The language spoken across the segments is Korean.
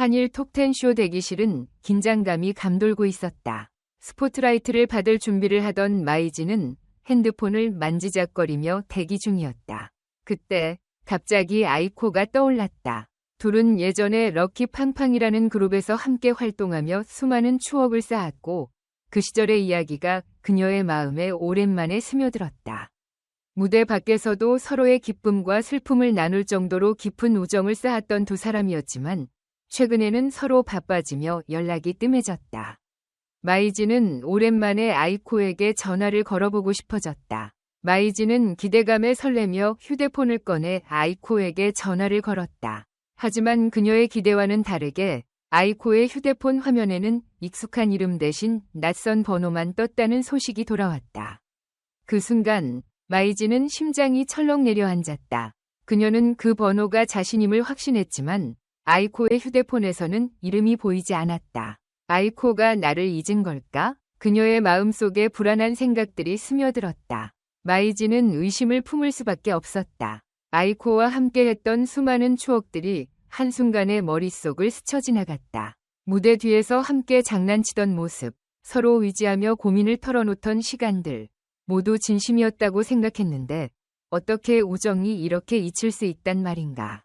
한일 톡텐쇼 대기실은 긴장감이 감돌고 있었다. 스포트라이트를 받을 준비를 하던 마이지는 핸드폰을 만지작거리며 대기 중이었다. 그때 갑자기 아이코가 떠올랐다. 둘은 예전에 럭키 팡팡이라는 그룹에서 함께 활동하며 수많은 추억을 쌓았고 그 시절의 이야기가 그녀의 마음에 오랜만에 스며들었다. 무대 밖에서도 서로의 기쁨과 슬픔을 나눌 정도로 깊은 우정을 쌓았던 두 사람이었지만 최근에는 서로 바빠지며 연락이 뜸해졌다. 마이지는 오랜만에 아이코에게 전화를 걸어보고 싶어졌다. 마이지는 기대감에 설레며 휴대폰을 꺼내 아이코에게 전화를 걸었다. 하지만 그녀의 기대와는 다르게 아이코의 휴대폰 화면에는 익숙한 이름 대신 낯선 번호만 떴다는 소식이 돌아왔다. 그 순간 마이지는 심장이 철렁 내려앉았다. 그녀는 그 번호가 자신임을 확신했지만 아이코의 휴대폰에서는 이름이 보이지 않았다. 아이코가 나를 잊은 걸까? 그녀의 마음속에 불안한 생각들이 스며들었다. 마이지는 의심을 품을 수밖에 없었다. 아이코와 함께했던 수많은 추억들이 한순간에 머릿속을 스쳐 지나갔다. 무대 뒤에서 함께 장난치던 모습, 서로 의지하며 고민을 털어놓던 시간들, 모두 진심이었다고 생각했는데 어떻게 우정이 이렇게 잊힐 수 있단 말인가.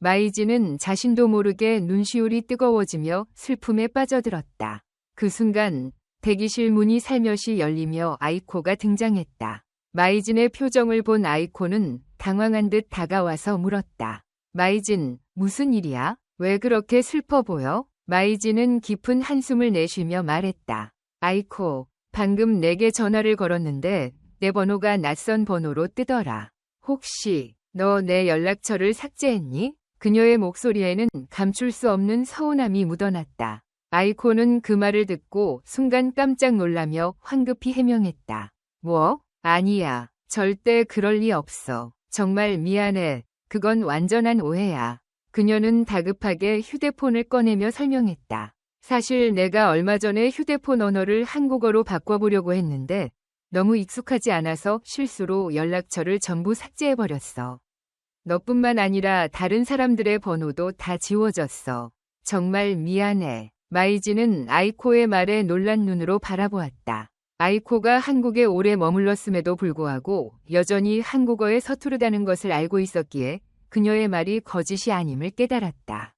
마이지는 자신도 모르게 눈시울이 뜨거워지며 슬픔에 빠져들었다. 그 순간 대기실 문이 살며시 열리며 아이코가 등장했다. 마이진의 표정을 본 아이코는 당황한 듯 다가와서 물었다. 마이진, 무슨 일이야? 왜 그렇게 슬퍼 보여? 마이진은 깊은 한숨을 내쉬며 말했다. 아이코, 방금 내게 전화를 걸었는데 내 번호가 낯선 번호로 뜨더라. 혹시 너 내 연락처를 삭제했니? 그녀의 목소리에는 감출 수 없는 서운함이 묻어났다. 아이코는 그 말을 듣고 순간 깜짝 놀라며 황급히 해명했다. 뭐? 아니야. 절대 그럴 리 없어. 정말 미안해. 그건 완전한 오해야. 그녀는 다급하게 휴대폰을 꺼내며 설명했다. 사실 내가 얼마 전에 휴대폰 언어를 한국어로 바꿔보려고 했는데 너무 익숙하지 않아서 실수로 연락처를 전부 삭제해버렸어. 너뿐만 아니라 다른 사람들의 번호도 다 지워졌어. 정말 미안해. 마이지는 아이코의 말에 놀란 눈으로 바라보았다. 아이코가 한국에 오래 머물렀음에도 불구하고 여전히 한국어에 서투르다는 것을 알고 있었기에 그녀의 말이 거짓이 아님을 깨달았다.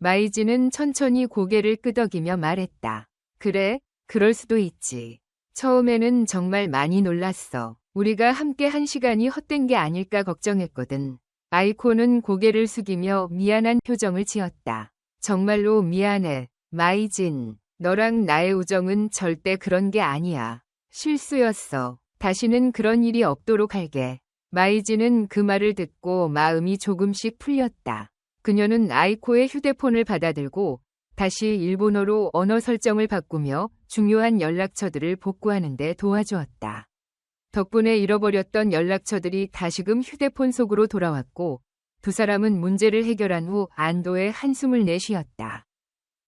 마이지는 천천히 고개를 끄덕이며 말했다. 그래, 그럴 수도 있지. 처음에는 정말 많이 놀랐어. 우리가 함께 한 시간이 헛된 게 아닐까 걱정했거든. 아이코는 고개를 숙이며 미안한 표정을 지었다. 정말로 미안해. 마이진. 너랑 나의 우정은 절대 그런 게 아니야. 실수였어. 다시는 그런 일이 없도록 할게. 마이진은 그 말을 듣고 마음이 조금씩 풀렸다. 그녀는 아이코의 휴대폰을 받아들고 다시 일본어로 언어 설정을 바꾸며 중요한 연락처들을 복구하는 데 도와주었다. 덕분에 잃어버렸던 연락처들이 다시금 휴대폰 속으로 돌아왔고 두 사람은 문제를 해결한 후 안도의 한숨을 내쉬었다.